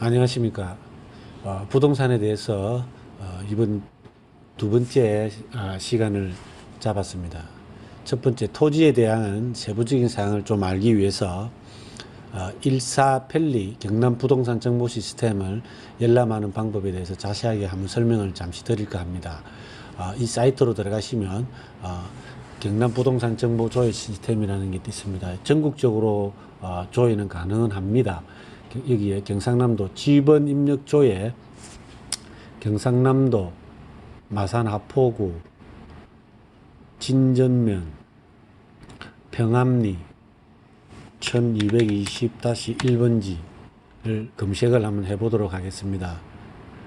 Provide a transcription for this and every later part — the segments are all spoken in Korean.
안녕하십니까. 어, 부동산에 대해서 어, 이번 두 번째 아, 시간을 잡았습니다. 첫 번째 토지에 대한 세부적인 사항을 좀 알기 위해서 어, 14펠리 경남 부동산 정보 시스템을 열람하는 방법에 대해서 자세하게 한번 설명을 잠시 드릴까 합니다. 어, 이 사이트로 들어가시면 어, 경남 부동산 정보 조회 시스템이라는 게 있습니다. 전국적으로 어, 조회는 가능합니다. 여기에 경상남도 지번 입력 조회, 경상남도 마산 하포구, 진전면, 평암리 1220-1번지를 검색을 한번 해보도록 하겠습니다.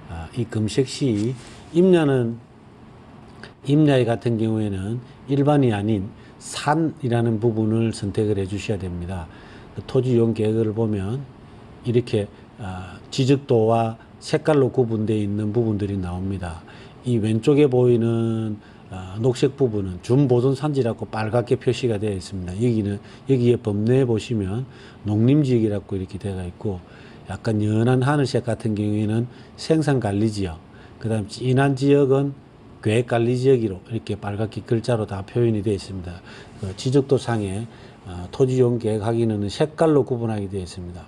아, 이 검색 시 임야는 임야의 같은 경우에는 일반이 아닌 산이라는 부분을 선택을 해 주셔야 됩니다. 그 토지 이용 계획을 보면 이렇게 아, 지적도와 색깔로 구분되어 있는 부분들이 나옵니다. 이 왼쪽에 보이는 아, 녹색 부분은 준보존 산지라고 빨갛게 표시가 되어 있습니다. 여기는 여기에 법내에 보시면 농림지역이라고 이렇게 되어 있고 약간 연한 하늘색 같은 경우에는 생산관리지역, 그다음 진한 지역은 계획관리지역으로 이렇게 빨갛게 글자로 다 표현이 되어 있습니다. 그 지적도 상에 어, 토지용 계획 확인은 색깔로 구분하게 되어 있습니다.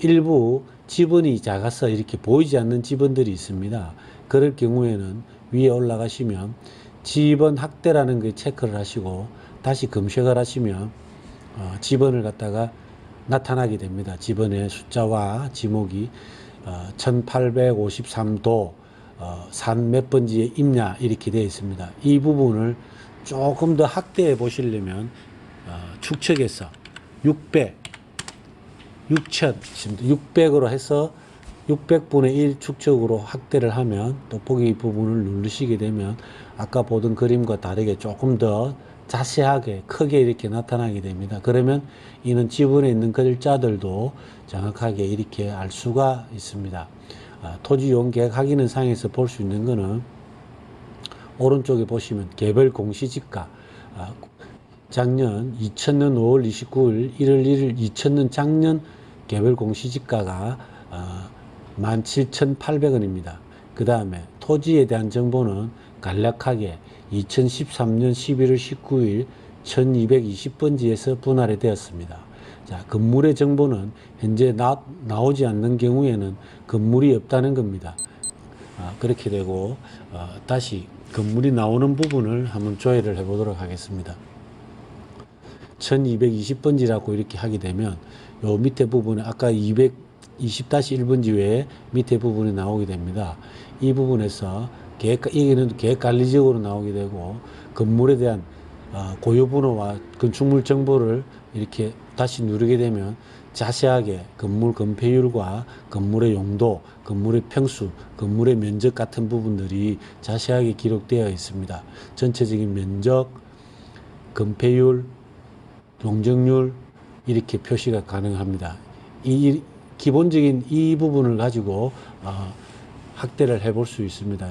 일부 지번이 작아서 이렇게 보이지 않는 지번들이 있습니다. 그럴 경우에는 위에 올라가시면 지번 확대라는 그 체크를 하시고 다시 검색을 하시면 어, 지번을 갖다가 나타나게 됩니다. 지번의 숫자와 지목이 어, 1853도 어, 산몇 번지에 있냐 이렇게 되어 있습니다. 이 부분을 조금 더 확대해 보시려면 어, 축척해서 600, 6천, 600으로 해서 600분의 1 축척으로 확대를 하면 돋보기 부분을 누르시게 되면 아까 보던 그림과 다르게 조금 더 자세하게 크게 이렇게 나타나게 됩니다. 그러면 이는 지분에 있는 글자들도 정확하게 이렇게 알 수가 있습니다. 아, 토지 이용 계획 확인은 상에서 볼 수 있는 거는 오른쪽에 보시면 개별 공시지가 아, 작년 2000년 5월 29일 1월 1일 2000년 작년 개별 공시지가가 아, 17,800원입니다. 그 다음에 토지에 대한 정보는 간략하게 2013년 11월 19일 1220번지에서 분할이 되었습니다. 자, 건물의 정보는 현재 나, 나오지 않는 경우에는 건물이 없다는 겁니다. 아, 그렇게 되고 어, 다시 건물이 나오는 부분을 한번 조회를 해보도록 하겠습니다. 1220번지라고 이렇게 하게 되면 요 밑에 부분에 아까 220-1번지 외에 밑에 부분이 나오게 됩니다. 이 부분에서 계획, 여기는 계획 관리적으로 나오게 되고 건물에 대한 어, 고유번호와 건축물 정보를 이렇게 다시 누르게 되면 자세하게 건물 건폐율과 건물의 용도, 건물의 평수, 건물의 면적 같은 부분들이 자세하게 기록되어 있습니다. 전체적인 면적, 건폐율, 용적률 이렇게 표시가 가능합니다. 이 기본적인 이 부분을 가지고 어, 확대를 해볼 수 있습니다.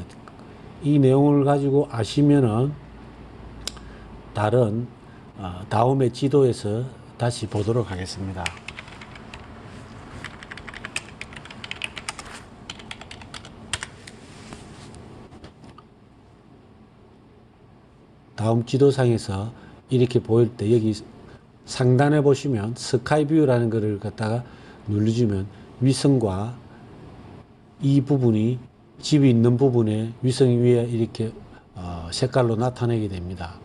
이 내용을 가지고 아시면은 다른 어, 다음의 지도에서 다시 보도록 하겠습니다. 다음 지도상에서 이렇게 보일 때 여기 상단에 보시면 스카이뷰라는 것을 갖다가 누르시면 위성과 이 부분이 집이 있는 부분에 위성 위에 이렇게 어, 색깔로 나타내게 됩니다.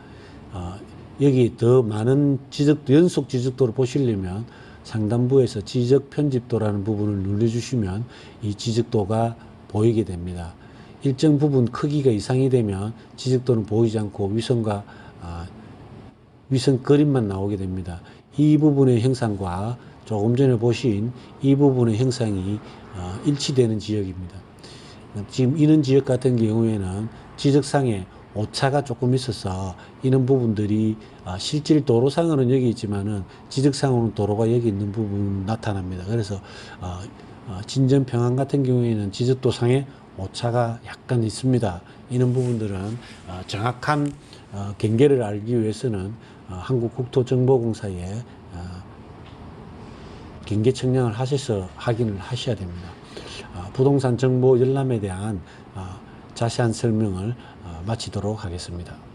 어, 여기 더 많은 지적 연속 지적도를 보시려면 상단부에서 지적 편집도라는 부분을 눌러주시면 이 지적도가 보이게 됩니다. 일정 부분 크기가 이상이 되면 지적도는 보이지 않고 위성과 아, 위성 그림만 나오게 됩니다. 이 부분의 형상과 조금 전에 보신 이 부분의 형상이 어, 일치되는 지역입니다. 지금 이런 지역 같은 경우에는 지적상에 오차가 조금 있어서 이런 부분들이 아, 실질 도로상으로는 여기 있지만은 지적상으로는 도로가 여기 있는 부분 나타납니다. 그래서 어, 어, 진전 평안 같은 경우에는 지적도상에 오차가 약간 있습니다. 이런 부분들은 어, 정확한 어, 경계를 알기 위해서는 어, 한국국토정보공사에 어, 경계 청량을 하셔서 확인을 하셔야 됩니다. 아, 부동산 정보 열람에 대한 아, 자세한 설명을 아, 마치도록 하겠습니다.